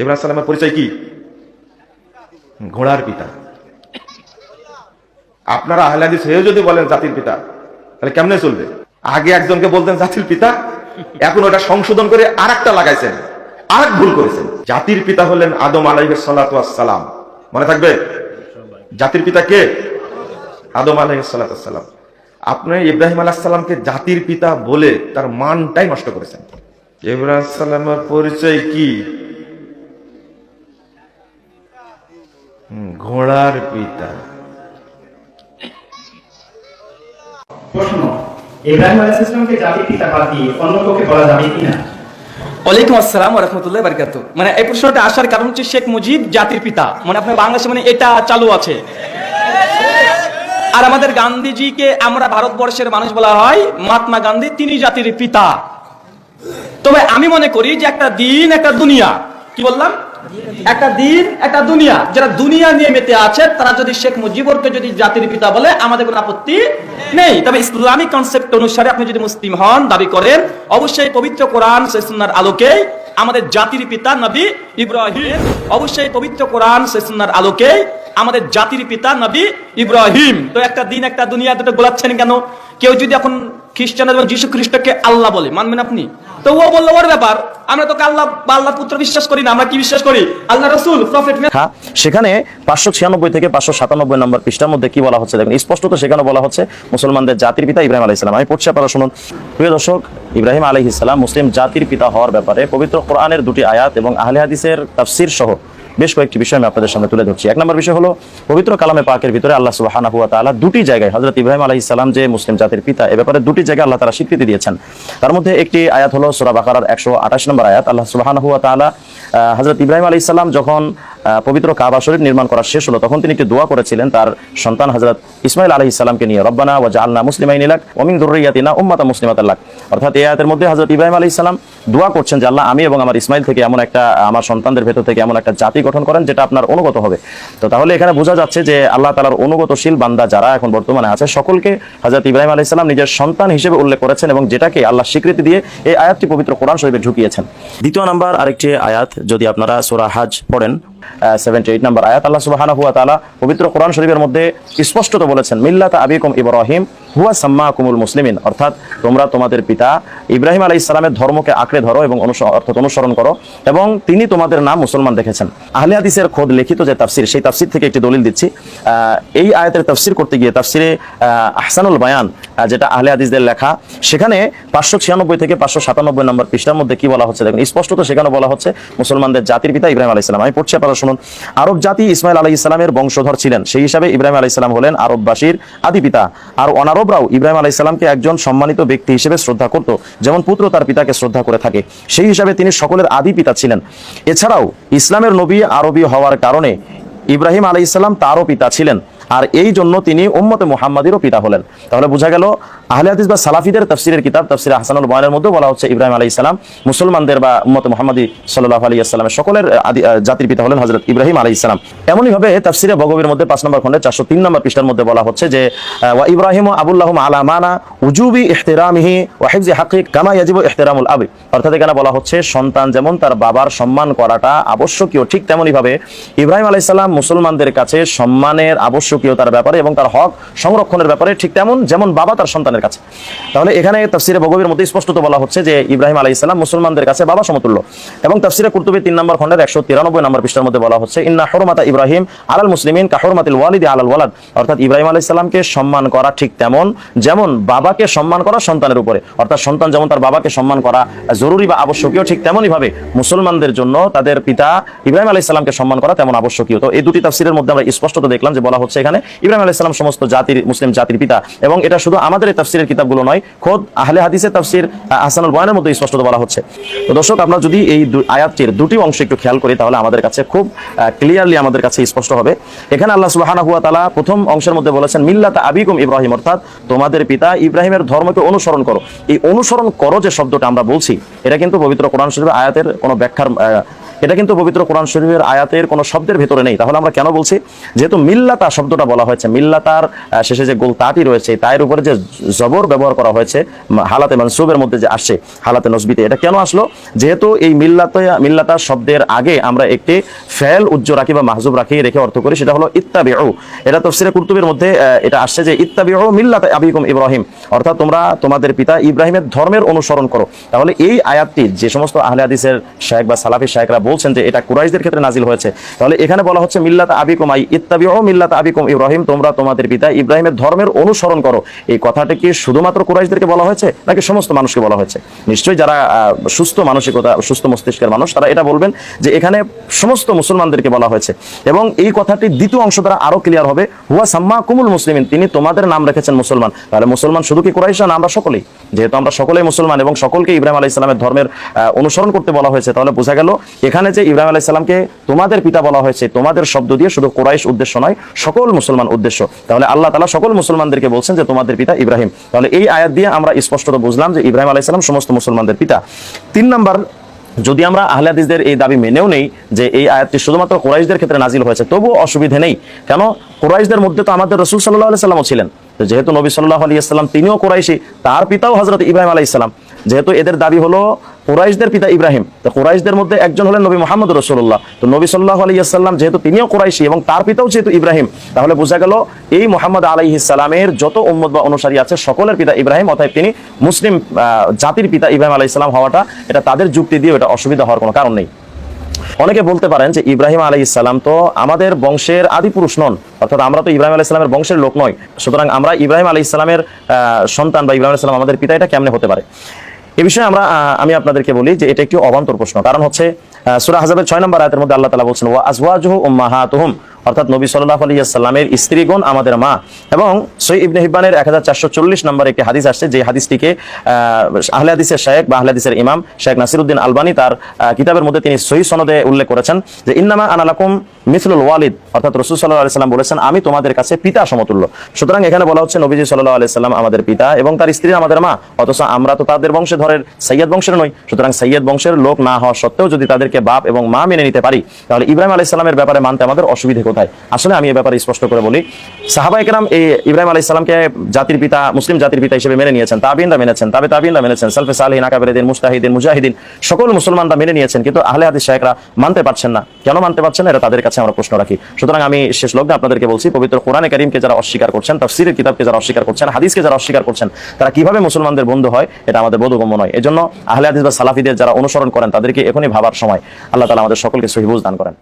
ইব্রাহিম সালামের পরিচয় কি? ঘোড়ার পিতা। আপনারা আহলে হাদিস হয়েও যদি বলেন জাতির পিতা, তাহলে কেমনে চলবে? আগে একজনকে বলতেন জাতির পিতা, এখন ওটা সংশোধন করে আর একটা লাগাইছেন আর ভুল করেছেন। জাতির পিতা হলেন আদম আলাইহিস সালাম। মনে থাকবে? জাতির পিতা কে? আদম আলাইহিস সালাম। আপনি ইব্রাহিম আলাহ সাল্লামকে জাতির পিতা বলে তার মানটাই নষ্ট করেছেন। ইব্রাহিম সাল্লামের পরিচয় কি? ঘোড়ার পিতা। প্রশ্ন ইব্রাহিম আলাইহিস সালামকে জাতির পিতা বাদ দিয়ে অন্য কাউকে বলা যাবে কিনা? ওয়ালাইকুম আসসালাম রহমতুল্লাহ বারকাত মানে এই প্রশ্নটা আসার কারণ হচ্ছে শেখ মুজিব জাতির পিতা। মানে আপনার বাংলাদেশে মানে এটা চালু আছে। আর আমাদের গান্ধীজিকে আমরা ভারতবর্ষের মানুষ বলা হয় মহাত্মা গান্ধী তিনি জাতির পিতা। তবে আমি মনে করি যে একটা দিন একটা দুনিয়া। কি বললাম? একটা দিন, একটা দুনিয়া। যারা দুনিয়া নিয়ে মেতে আছে, তারা যদি শেখ মুজিবুরকে যদি জাতির পিতা বলে, আমাদের কোনো আপত্তি নেই। তবে ইসলামিক কনসেপ্ট অনুসারে আপনি যদি মুসলিম হন, দাবি করেন, অবশ্যই পবিত্র কোরআন সুন্নাহর আলোকে আমাদের জাতির পিতা নবী ইব্রাহিম, অবশ্যই পবিত্র কোরআন সুন্নাহর আলোকে আমাদের জাতির পিতা নবী ইব্রাহিম। তো একটা দিন, একটা দুনিয়া, দুটো গোলাচ্ছেন কেন? কেউ যদি এখন খ্রিস্টান এবং যীশু খ্রিস্টকে আল্লাহ বলে। মানবেন আপনি? তো ও বলল, ওর ব্যাপার, আমরা তোকে আল্লাহ বা আল্লাহ পুত্র বিশ্বাস করি না, আমরা কি বিশ্বাস করি? আল্লাহ রসুল, প্রফেট লেখা সেখানে পাঁচশো ছিয়ানব্বই থেকে পাঁচশো সাতানব্বই নম্বর পৃষ্ঠার মধ্যে কি বলা হচ্ছে? দেখুন, স্পষ্টত সেখানে বলা হচ্ছে মুসলমানদের জাতির পিতা ইব্রাহিম আলাইহিস সালাম। আমি পড়ছি আপনারা শুনুন। প্রিয় দর্শক, ইব্রাহিম আলাইহিস সালাম মুসলিম জাতির পিতা হওয়ার ব্যাপারে পবিত্র কোরআনের দুটি আয়াত এবং আহলে হাদিসের তাফসির সহ বেশ কয়েকটি বিষয় আমি আপনাদের সামনে তুলে ধরছি। এক নম্বর বিষয় হলো, পবিত্র কালামে পাকের ভিতরে আল্লাহ সুবহানাহু হুয়া তালা দুটি জায়গায় হজরত ইব্রাহিম আলাহি ইসলাম যে মুসলিম জাতির পিতা, এ ব্যাপারে দুটি জায়গায় আল্লাহ তারা স্বীকৃতি দিয়েছেন। তার মধ্যে একটি আয়াত হলো সুরাব আকার একশো আঠাশ নম্বর আয়াত। আল্লাহ সুবহানাহু ওয়া তালা হজরত ইব্রাহিম আলাইহিস ইসলাম যখন পবিত্র কাবা শরীফ নির্মাণ করা শেষ হলো। তখন তিনি একটি দোয়া করেছিলেন তার সন্তান হযরত ইসমাইল আলাইহিস সালামকে নিয়ে, রব্বানা ওয়া জাআলনা মুসলিমাইন লাক ওয়া মিন যুররিয়াতিনা উম্মাতান মুসলিমাতান লাক। অর্থাৎ এই আয়াতের মধ্যে হযরত ইব্রাহিম আলাইহিস ইসলাম দোয়া করছেন যে, আল্লাহ, আমি এবং আমার ইসমাইল থেকে এমন একটা, আমার সন্তানদের ভেতর থেকে এমন একটা জাতি গঠন করেন যেটা আপনার অনুগত হবে। তো তাহলে এখানে বোঝা যাচ্ছে যে, আল্লাহ তাআলার অনুগতশীল বান্দা যারা এখন বর্তমানে আছে, সকলকে হযরত ইব্রাহিম আলাইহিস সালাম নিজের সন্তান হিসেবে উল্লেখ করেছেন এবং যেটাকে আল্লাহ স্বীকৃতি দিয়ে এই আয়াতটি পবিত্র কোরআন শরীফে ঢুকিয়েছেন। দ্বিতীয় নাম্বার আরেকটি আয়াত, যদি আপনারা সূরা হাজ পড়েন সেভেন্টি এইট আয়াত। আল্লাহ সুবহানাহু ওয়া তাআলা পবিত্র কোরআন শরীফের মধ্যে স্পষ্টত বলেছেন, মিল্লাতা আবিকুম ইব্রাহিম, হুয়া সাম্মাকুমুল মুসলিমিন। অর্থাৎ তোমরা তোমাদের পিতা ইব্রাহিম আলাইহিস সালামের ধর্মকে আঁকড়ে ধরো এবং অর্থাৎ অনুসরণ করো এবং তিনি তোমাদের নাম মুসলমান দেখেছেন। আহলে হাদিসের খোদ লিখিত যে তাফসির, সেই তাফসির থেকে একটি দলিল দিচ্ছি। এই আয়াতের তাফসির করতে গিয়ে তাফসিরে আহসানুল বায়ান যেটা আহলে হাদিসদের লেখা, সেখানে পাঁচশো ছিয়ানব্বই থেকে পাঁচশো সাতানব্বই নম্বর পৃষ্ঠার মধ্যে কি বলা হচ্ছে? দেখুন, স্পষ্টত সেখানে বলা হচ্ছে, মুসলমানদের জাতির পিতা ইব্রাহিম আলাইহিস সালাম। আমি পড়ছি আপনারা শুনুন। আরব জাতি ইসমাইল আলাইহিস সালামের বংশধর ছিলেন। সেই হিসাবে ইব্রাহিম আলাইহিস সালাম হলেন আরববাসীর আদি পিতা। আর অনারবরাও ইব্রাহিম আলাইহিস সালামকে একজন সম্মানিত ব্যক্তি হিসেবে শ্রদ্ধা করত, যেমন পুত্র তার পিতাকে শ্রদ্ধা করে থাকে। সেই হিসাবে তিনি সকলের আদি পিতা ছিলেন। এছাড়াও ইসলামের নবী আরবি হওয়ার কারণে ইব্রাহিম আলাইহিস সালাম তারও পিতা ছিলেন। আর এই জন্য তিনি উম্মতে মুহাম্মাদিরও পিতা হলেন। তাহলে বোঝা গেল আহলে হাদিস বা সালাফিদের তাফসিরের কিতাব, তাফসির হাসানুল বয়ানের মধ্যে বলা হচ্ছে ইব্রাহিম আলাইহিস সালাম মুসলমানদের বা উম্মতে মুহাম্মাদি সাল্লাল্লাহু আলাইহি সাল্লামের সকলের জাতির পিতা হলেন হযরত ইব্রাহিম আলাইহিস সালাম। এমনই ভাবে তাফসিরে বগবীর মধ্যে 5 নম্বর খণ্ডে 403 নম্বর পৃষ্ঠার মধ্যে বলা হচ্ছে যে ওয়া ইব্রাহিম আবুল্লাহুম আলা মানা উজুবি ইহতিরামিহি ওয়া হিফজি হাক্কি কামা ইয়াজিবু ইহতিরামুল আবি। অর্থাৎ এখানে বলা হচ্ছে সন্তান যেমন তার বাবার সম্মান করাটা আবশ্যকীয়, ঠিক তেমনই ভাবে ইব্রাহিম আলাইহিস সালাম মুসলমানদের কাছে সম্মানের আবশ্যকীয়তার ব্যাপারে এবং তার হক সংরক্ষণের ব্যাপারে ঠিক তেমন যেমন বাবা তার সন্তানের কাছে। তাহলে এখানে তাফসিরে বগবীর মধ্যে স্পষ্টত বলা হচ্ছে যে ইব্রাহিম আলাইহিস সালাম মুসলমানদের কাছে বাবা সমতুল্য। এবং তাফসিরে কুরতুবী তিন নম্বর খণ্ডের একশো তিরানব্বই নম্বর পৃষ্ঠার মধ্যে বলা হচ্ছে, ইন্না হরমাতা ইব্রাহিম আলাল মুসলিমিন কাহরমাতিল ওয়ালিদি আলাল ওয়ালাদ। অর্থাৎ ইব্রাহিম আলাইহিস সালামকে সম্মান করা ঠিক তেমন যেমন বাবাকে সম্মান করা সন্তানের উপরে। অর্থাৎ সন্তান যেমন তার বাবাকে সম্মান করা জরুরি বা আবশ্যকীয়, ঠিক তেমনই ভাবে মুসলমানদের জন্য তাদের পিতা ইব্রাহিম আলাইহিস সালামকে সম্মান করা তেমন আবশ্যকীয়। তো এই দুটি তাফসিরের মধ্যে আমরা স্পষ্টত দেখলাম যে বলা হচ্ছে এখানে ইব্রাহিম আলাইহিস সালাম সমস্ত জাতির, মুসলিম জাতির পিতা। এবং এটা শুধু আমাদের তাফসিরের কিতাবগুলো নয়। খোদ আহলে হাদিসের তাফসির আহ, হাসানুল বয়ানের মধ্যে স্পষ্টত বলা হচ্ছে। তো দর্শক আমরা যদি এই আয়াতটির দুটি অংশ একটু খেয়াল করি তাহলে আমাদের কাছে খুব ক্লিয়ারলি আমাদের কাছে স্পষ্ট হবে। এখানে আল্লাহ সুবহানাহু ওয়া তাআলা প্রথম অংশের মধ্যে বলেছেন মিল্লাতা আবিকুম ইব্রাহিম অর্থাৎ তোমাদের পিতা ইব্রাহিমের ধর্মকে অনুসরণ করো। এই অনুসরণ করো যে শব্দটা আমরা বলছি এটা কিন্তু পবিত্র কোরআন শরীফের আয়াতের কোনো ব্যাখ্যার এটা কিন্তু পবিত্র কোরআন শরীফের আয়াতের কোনো শব্দের ভেতরে নেই। তাহলে আমরা কেন বলছি? যেহেতু মিল্লাতা শব্দটা বলা হয়েছে মিল্লাতার শেষে যে গোল তাটি রয়েছে তার উপরে যে জবর ব্যবহার করা হয়েছে হালাতে হালাতে মানসুবের মধ্যে যে আসছে, হালাতে নসবিতে, এটা কেন আসলো? যেহেতু এই মিল্লাতা মিল্লাতা শব্দের আগে আমরা একটি ফেল, উজ্জ্ব রাখি বা মাহজুব রাখি রেখে অর্থ করি, সেটা হলো ইত্তাবিউ। এটা তফসিরে কুরতুবের মধ্যে এটা আসছে যে ইত্তাবিউ মিল্লাতা আবিকুম ইব্রাহিম। অর্থাৎ তোমরা, তোমাদের পিতা ইব্রাহিমের ধর্মের অনুসরণ করো। তাহলে এই আয়াতটি যে সমস্ত আহলে হাদিসের শায়েখ বা সালাফি শায়েকরা বলছেন যে এটা কুরাইশদের ক্ষেত্রে নাজিল হয়েছে, তাহলে এখানে বলা হচ্ছে মিল্লাত আবিকুম, আই ইত্তাবিউ মিল্লাত আবিকুম ইব্রাহিম, তোমরা তোমাদের পিতা ইব্রাহিমের ধর্মের অনুসরণ করো। এই কথাটি কি শুধুমাত্র কুরাইশদেরকে বলা হয়েছে, নাকি সমস্ত মানুষকে বলা হয়েছে? নিশ্চয়ই যারা সুস্থ মানসিকতা, সুস্থ মস্তিষ্কের মানুষ, তারা এটা বলবেন যে এখানে সমস্ত মুসলমানদেরকে বলা হয়েছে। এবং এই কথাটি দ্বিতীয় অংশ দ্বারা আরও ক্লিয়ার হবে, হুয়া সাম্মা কুমুল মুসলিমিন তিনি তোমাদের নাম রেখেছেন মুসলমান। তাহলে মুসলমান শুধু কি কুরাইশ না আমরা সকলেই? যেহেতু আমরা সকলেই মুসলমান এবং সকলকে ইব্রাহিম আলাইহিস সালামের ধর্মের অনুসরণ করতে বলা হয়েছে, তাহলে বোঝা গেল এখানে যে ইব্রাহিম আলাইহিস সালামকে তোমাদের পিতা বলা হয়েছে, তোমাদের শব্দ দিয়ে শুধু কুরাইশ উদ্দেশ্য নয়, সকল মুসলমান উদ্দেশ্য। তাহলে আল্লাহ তালা সকল মুসলমানদেরকে বলছেন যে তোমাদের পিতা ইব্রাহিম। তাহলে এই আয়াত দিয়ে আমরা স্পষ্টত বুঝলাম যে ইব্রাহিম আলাইহিস সালাম সমস্ত মুসলমানদের পিতা। তিন নাম্বার যদি আমরা আহলাদিসদের এই দাবি মেনেও নেই যে এই আয়াতটি শুধুমাত্র কোরাইশদের ক্ষেত্রে নাজিল হয়েছে, তবুও অসুবিধে নেই। কেন? কোরাইশদের মধ্যে তো আমাদের রসুল সাল্লাহ আলি সাল্লামও ছিলেন। যেহেতু নবী সাল্লাহ আলি ইসলাম তিনিও কোরাইশি, তার পিতাও হজরত ইব্রাহিম আলাই ইসলাম যেহেতু এদের দাবি হলো কোরাইশদের পিতা ইব্রাহিম। তো কোরাইশদের মধ্যে একজন হলেন নবী মোহাম্মদ রসুল্লাহ তো নবী সাল্লাহ আলী ইসলাম যেহেতু তিনিও কোরাইশি এবং তার পিতাও যেহেতু ইব্রাহিম, তাহলে বোঝা গেল এই মোহাম্মদ আলাই ইসলামের যত উম্মত বা অনুসারী আছে, সকলের পিতা ইব্রাহিম, অতএব তিনি মুসলিম জাতির পিতা ইব্রাহিম আলাই ইসলাম হওয়াটা, এটা তাদের যুক্তি দিয়ে এটা অসুবিধা হওয়ার কোনো কারণ নেই। অনেকে বলতে পারেন যে ইব্রাহিম আলাই ইসলাম তো আমাদের বংশের আদি পুরুষ নন, অর্থাৎ আমরা তো ইব্রাহিম আলাই ইসলামের বংশের লোক নয়। সুতরাং আমরা ইব্রাহিম আলাই ইসলামের সন্তান বা ইব্রাহিম আলাইহিস সালাম আমাদের পিতা, এটা কেমনে হতে পারে? এ বিষয়ে আমরা আমি আপনাদেরকে বলি যে এটা একটি অবান্তর প্রশ্ন। কারণ হচ্ছে সুরা হাজাবের ছয় নম্বর আয়াতের মধ্যে আল্লাহ তালা বলছেন, ওয়া আজওয়াজুহু উম্মাহাতুহুম। অর্থাৎ নবী সাল্লাহ আলী সাল্লামের স্ত্রীগণ আমাদের মা। এবং সই ইবনে হিব্বানের এক হাজার চারশো চল্লিশ নম্বর একটি হাদিস আসছে যে হাদিসটিকে আহ, আহলে হাদিসের শেখ বা আহলে হাদিসের ইমাম শেখ নাসিরুদ্দিন আলবানি তার কিতাবের মধ্যে তিনি সহি সনদে উল্লেখ করেছেন যে ইন্নামা আনালাকুম মিথলুল ওয়ালিদ অর্থাৎ রসুল সাল্লাহ আলি সাল্লাম বলেছেন আমি তোমাদের কাছে পিতা সমতুল্য। সুতরাং এখানে বলা হচ্ছে নবীজি সাল্লাহ আলি সাল্লাম আমাদের পিতা এবং তার স্ত্রী আমাদের মা অথচ আমরা তো তাদের বংশে ধরের সৈয়দ বংশের নই। সুতরাং সৈয়দ বংশের লোক না হওয়া সত্ত্বেও যদি তাদেরকে বাপ এবং মা মেনে নিতে পারি তাহলে ইব্রাহিম আলাইহিস সালামের ব্যাপারে মানতে আমাদের অসুবিধে কোথায় আসলে আমি এই ব্যাপারে স্পষ্ট করে বলি সাহাবা একরাম এই ইব্রাহিম আলাইহিস সালামকে জাতির পিতা, মুসলিম জাতির পিতা হিসেবে মেনে নিয়েছেন, তাবিনরা মেনেছেন, তাবে তাবিনরা মেনেছেন, সালফে সালহিন আকাবেরিদিন মুস্তাহিদিন, মুজাহিদিন, সকল মুসলমানরা মেনে নিয়েছেন, কিন্তু আহলে হাদিস শায়েখরা মানতে পারছেন না। কেন মানতে পারছেন না? এটা তাদের কাছে আমরা প্রশ্ন রাখি। সুতরাং আমি শেষ লগ্নে আপনাদেরকে বলছি, পবিত্র কোরআনে কারিমকে যারা অস্বীকার করছেন, তাফসীরের কিতাবকে যারা অস্বীকার করছেন, হাদিসকে যারা অস্বীকার করছেন, তারা কীভাবে মুসলমানদের বন্ধু হয়? এটা আমাদের বোধগম্য নয়। এজন্য আহলে হাদিস বা সালাফিদের যারা অনুসরণ করেন, তাদেরকে এখনই ভাবার সময়। আল্লাহ তালা আমাদের সকলকে সহিবুজ দান করেন।